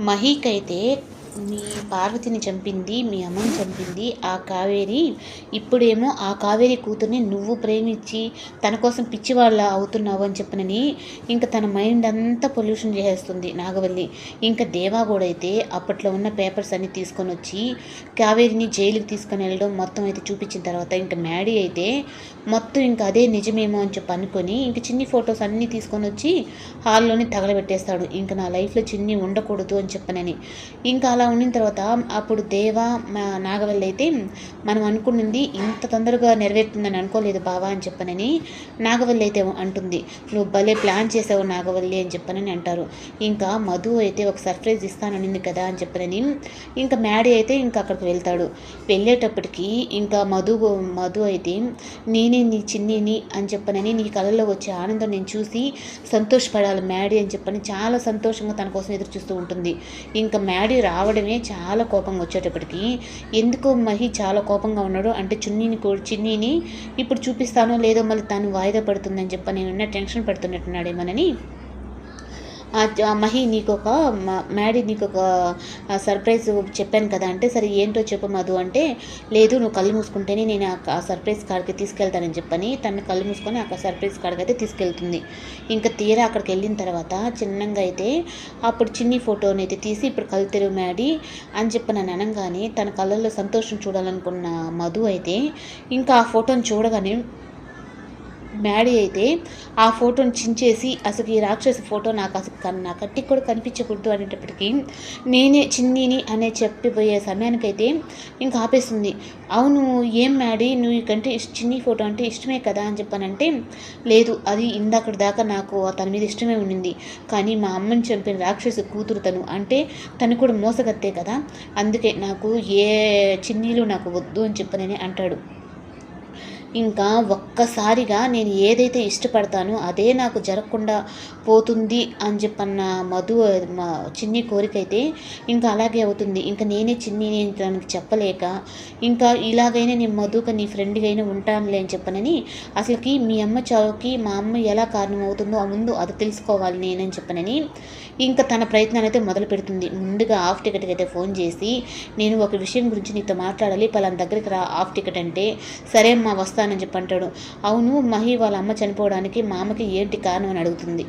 मही कहते మీ పార్వతిని చంపింది మీ అమ్మని చంపింది ఆ కావేరి ఇప్పుడేమో ఆ కావేరి కూతుర్ని నువ్వు ప్రేమించి తన కోసం పిచ్చివాళ్ళ అవుతున్నావు అని చెప్పనని ఇంకా తన మైండ్ అంతా పొల్యూషన్ చేసేస్తుంది నాగవల్లి. ఇంకా దేవా కూడా అయితే అప్పట్లో ఉన్న పేపర్స్ అన్ని తీసుకొని వచ్చి కావేరిని జైలుకి తీసుకొని వెళ్ళడం మొత్తం అయితే చూపించిన తర్వాత ఇంకా మ్యాడీ అయితే మొత్తం ఇంకా అదే నిజమేమో అని చెప్పి అనుకొని ఇంక చిన్ని ఫొటోస్ అన్నీ తీసుకొని వచ్చి హాల్లోనే తగలబెట్టేస్తాడు. ఇంకా నా లైఫ్లో చిన్ని ఉండకూడదు అని చెప్పనని. ఇంకా అలా ఉండిన తర్వాత అప్పుడు దేవ మా నాగవల్లి అయితే మనం అనుకున్నది ఇంత తొందరగా నెరవేరుతుందని అనుకోలేదు బావా అని చెప్పనని నాగవల్లి అయితే అంటుంది. నువ్వు భలే ప్లాన్ చేసావు నాగవల్లి అని చెప్పనని అంటారు. ఇంకా మధు అయితే ఒక సర్ప్రైజ్ ఇస్తాననింది కదా అని చెప్పనని ఇంకా మ్యాడీ అయితే ఇంకా అక్కడికి వెళ్తాడు. వెళ్ళేటప్పటికి ఇంకా మధు మధు అయితే నేనే నీ చిన్నిని అని చెప్పనని నీ కళలో వచ్చే ఆనందం నేను చూసి సంతోషపడాలి మ్యాడీ అని చెప్పని చాలా సంతోషంగా తన కోసం ఎదురు చూస్తూ ఉంటుంది. ఇంకా మ్యాడీ రావడం చూడమే చాలా కోపంగా వచ్చేటప్పటికి ఎందుకో మహి చాలా కోపంగా ఉన్నాడు అంటే చున్నీని చిన్నీని ఇప్పుడు చూపిస్తానో లేదో మళ్ళీ తను వాయిదా పడుతుందని చెప్పని ఉన్న టెన్షన్ పడుతున్నట్టున్నాడేమోనని మహి నీకు ఒక మ్యాడీ నీకు ఒక సర్ప్రైజ్ చెప్పాను కదా అంటే సరే ఏంటో చెప్పు మధు అంటే లేదు నువ్వు కళ్ళు మూసుకుంటేనే నేను ఆ- సర్ప్రైజ్ కాడికి తీసుకెళ్తానని చెప్పని తను కళ్ళు మూసుకొని ఆ సర్ప్రైజ్ కాడికి అయితే తీసుకెళ్తుంది. ఇంకా తీరా అక్కడికి వెళ్ళిన తర్వాత చిన్నంగా అయితే అప్పుడు చిన్ని ఫోటోని అయితే తీసి ఇప్పుడు కళ్ళు తెరువు మ్యాడీ అని చెప్పి నన్ను అనగానే తన కళ్ళల్లో సంతోషం చూడాలనుకున్న మధు అయితే ఇంకా ఆ ఫోటోని చూడగానే మ్యాడీ అయితే ఆ ఫోటోని చించేసి అసలు ఈ రాక్షసి ఫోటో నాకు అసలు కన్- నా కట్టికి కూడా కనిపించకూడదు అనేటప్పటికీ నేనే చిన్నిని అనే చెప్పిపోయే సమయానికైతే ఇంకా ఆపేస్తుంది. అవును ఏం మ్యాడీ నువ్వు కంటే చిన్ని ఫోటో అంటే ఇష్టమే కదా అని చెప్పానంటే లేదు అది ఇందాకటి దాకా నాకు తన మీద ఇష్టమే ఉండింది. కానీ మా అమ్మని చంపిన రాక్షసి కూతురు తను. అంటే తను కూడా మోసగత్తే కదా? అందుకే నాకు ఏ చిన్నీలు నాకు వద్దు అని చెప్పనని అంటాడు. ఇంకా ఒక్కసారిగా నేను ఏదైతే ఇష్టపడతానో అదే నాకు జరగకుండా పోతుంది అని చెప్పన్న మధు మా చిన్ని కోరిక అయితే ఇంకా అలాగే అవుతుంది. ఇంకా నేనే చిన్ని నేను తనకి చెప్పలేక ఇంకా ఇలాగైనా నేను మధుక నీ ఫ్రెండ్గా అయినా ఉంటానులే అని చెప్పనని అసలుకి మీ అమ్మ చావుకి మా అమ్మ ఎలా కారణం అవుతుందో ఆ ముందు అది తెలుసుకోవాలి నేనని చెప్పనని ఇంకా తన ప్రయత్నాలు అయితే మొదలు పెడుతుంది. ముందుగా హాఫ్ టికెట్కి అయితే ఫోన్ చేసి నేను ఒక విషయం గురించి నీతో మాట్లాడాలి పలానా దగ్గరికి రా హాఫ్ టికెట్ అంటే సరే మా వస్తాను చెప్పి అవును మహి వాళ్ళ అమ్మ చనిపోవడానికి మామకి ఏంటి కారణం అని అడుగుతుంది.